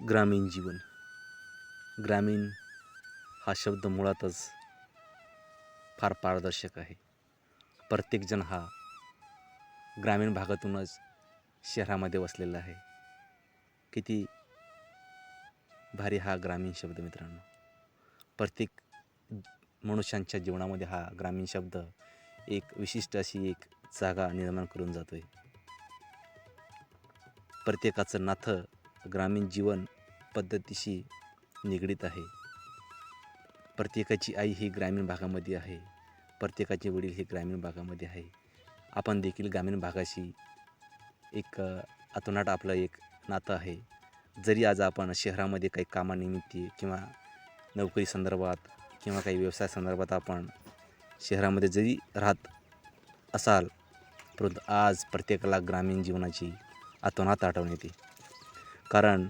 ग्रामीण जीवन. ग्रामीण हा शब्द मुळातच फार पारदर्शक आहे. प्रत्येकजण हा ग्रामीण भागातूनच शहरामध्ये वसलेला आहे. किती भारी हा ग्रामीण शब्द मित्रांनो. प्रत्येक मनुष्यांच्या जीवनामध्ये हा ग्रामीण शब्द एक विशिष्ट अशी एक जागा निर्माण करून जातो आहे प्रत्येकाचं नाथं ग्रामीण जीवन पद्धतीशी निगडीत आहे. प्रत्येकाची आई ही ग्रामीण भागामध्ये आहे. प्रत्येकाचे वडील हे ग्रामीण भागामध्ये आहे. आपण देखील ग्रामीण भागाशी एक अतोनाट आपलं एक नातं आहे. जरी आज आपण शहरामध्ये काही कामानिमित्त किंवा नोकरी संदर्भात किंवा काही व्यवसाय संदर्भात आपण शहरामध्ये जरी राहत असाल परंतु आज प्रत्येकाला ग्रामीण जीवनाची अतोनात आठवण येते. कारण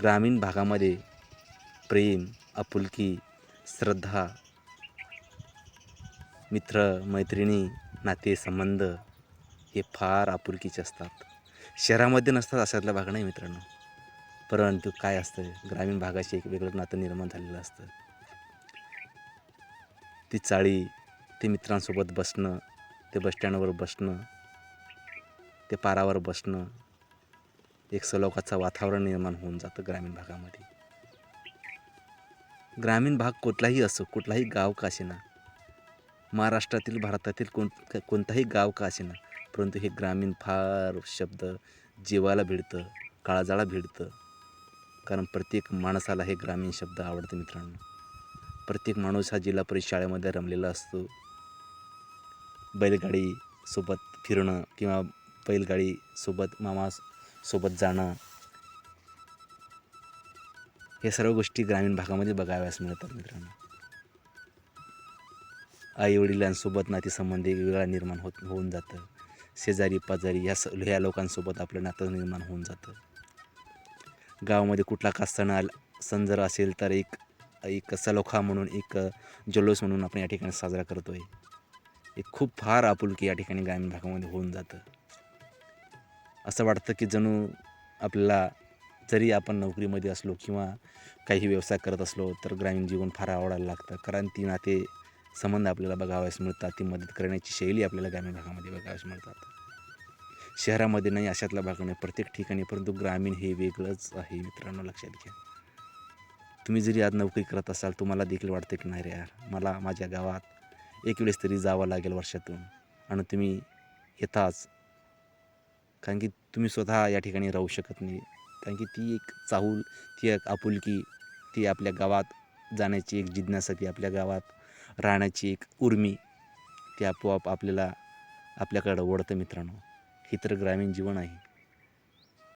ग्रामीण भागामध्ये प्रेम आपुलकी श्रद्धा मित्र मैत्रिणी नातेसंबंध हे फार आपुलकीचे असतात. शहरामध्ये नसतात अशातला भाग नाही मित्रांनो. परंतु काय असतं ग्रामीण भागाशी एक वेगळं नातं निर्माण झालेलं असतं. ती चाळी ते मित्रांसोबत बसणं ते बसस्टँडवर बसणं ते पारावर बसणं एक सलोखाचं वातावरण निर्माण होऊन जातं ग्रामीण भागामध्ये. ग्रामीण भाग कुठलाही असो कुठलाही गाव का असेना महाराष्ट्रातील भारतातील कोण कोणताही गाव का असेना परंतु हे ग्रामीण फार शब्द जीवाला भिडतं काळजाला भिडतं. कारण प्रत्येक माणसाला हे ग्रामीण शब्द आवडतं मित्रांनो. प्रत्येक माणूस हा जिल्हा परिषद शाळेमध्ये रमलेला असतो. बैलगाडी सोबत फिरणं किंवा बैलगाडी सोबत मामा सोबत जाणं. हे सर्व गोष्टी ग्रामीण भागामध्ये बघाव्यास मिळतात मित्रांनो. आई वडिलांसोबत नातेसंबंध वेगळा निर्माण होत होऊन जातं. शेजारी पाजारी ह्या स ह्या लोकांसोबत आपलं नातं निर्माण होऊन जातं. गावामध्ये कुठला का सण आला सण जर असेल तर एक एक सलोखा म्हणून एक जल्लोष म्हणून आपण या ठिकाणी साजरा करतो आहे एक खूप फार आपुलकी या ठिकाणी ग्रामीण भागामध्ये होऊन जातं. असं वाटतं की जणू आपल्याला जरी आपण नोकरीमध्ये असलो किंवा काही व्यवसाय करत असलो तर ग्रामीण जीवन फार आवडायला लागतं. कारण ती नाते संबंध आपल्याला बघावयास मिळतात. ती मदत करण्याची शैली आपल्याला ग्रामीण भागामध्ये बघावयास मिळतात. शहरामध्ये नाही अशातला भाग नाही. प्रत्येक ठिकाणी परंतु ग्रामीण हे वेगळंच आहे मित्रांनो लक्षात घ्या. तुम्ही जरी आज नोकरी करत असाल तुम्हाला देखील वाटतं की नाही रे यार मला माझ्या गावात एक वेळेस तरी जावं लागेल वर्षातून. आणि तुम्ही येताच कारण की तुम्ही स्वतः या ठिकाणी राहू शकत नाही. कारण की ती एक चाहूल ती एक आपुलकी ती आपल्या गावात जाण्याची एक जिज्ञासा ती आपल्या गावात राहण्याची एक उर्मी ती आपोआप आपल्याला आपल्याकडं ओढतं मित्रांनो. ही तर ग्रामीण जीवन आहे.